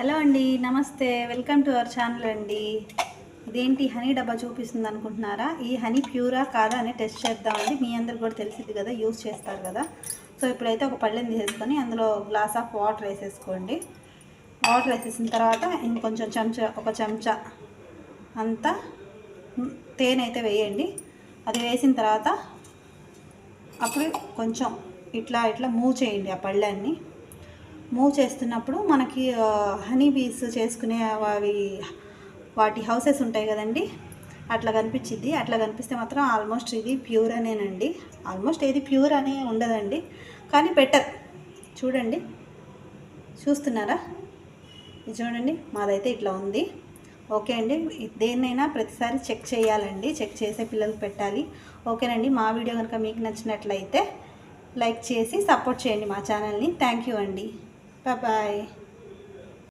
Hello అండి నమస్తే. Welcome to our channel అండి. ఇదేంటి హనీ డబ్బా చూపిస్తుంది అనుకుంటున్నారా? ఈ హనీ ప్యూరా కాదా అని టెస్ట్ చేద్దామండి మీ అందరు కూడా తెలిసింది కదా యూస్ చేస్తారు కదా. సో ఇప్పుడైతే ఒక పళ్ళెని తీసేసుకొని అందులో గ్లాస్ ఆఫ్ వాటర్ వేసేసుకోండి. వాటర్ వేసేసిన తర్వాత ఇంకొంచెం చెంచా ఒక చెంచా అంతా తేనె అయితే వేయండి. అది వేసిన తర్వాత అప్పుడు కొంచెం ఇట్లా ఇట్లా మూవ్ చేయండి ఆ పళ్ళన్ని. మూవ్ చేస్తున్నప్పుడు మనకి హనీ బీస్ చేసుకునే అవి వాటి హౌసెస్ ఉంటాయి కదండి? అట్లా కనిపించింది అట్లా కనిపిస్తే మాత్రం ఆల్మోస్ట్ ఇది ప్యూర్ అనేనండి. ఆల్మోస్ట్ ఏది ప్యూర్ అనే ఉండదండి. కానీ బెటర్. చూడండి. చూస్తున్నారా? చూడండి. మాదైతే ఇట్లా ఉంది. ఓకే అండి. దేన్నైనా ప్రతిసారి చెక్ చేయాలండి. చెక్ చేసే పిల్లలకు పెట్టాలి. ఓకేనండి. మా వీడియో కనుక మీకు నచ్చినట్లయితే లైక్ చేసి సపోర్ట్ చేయండి మా ఛానల్ని. థ్యాంక్ యూ అండి. Bye-bye.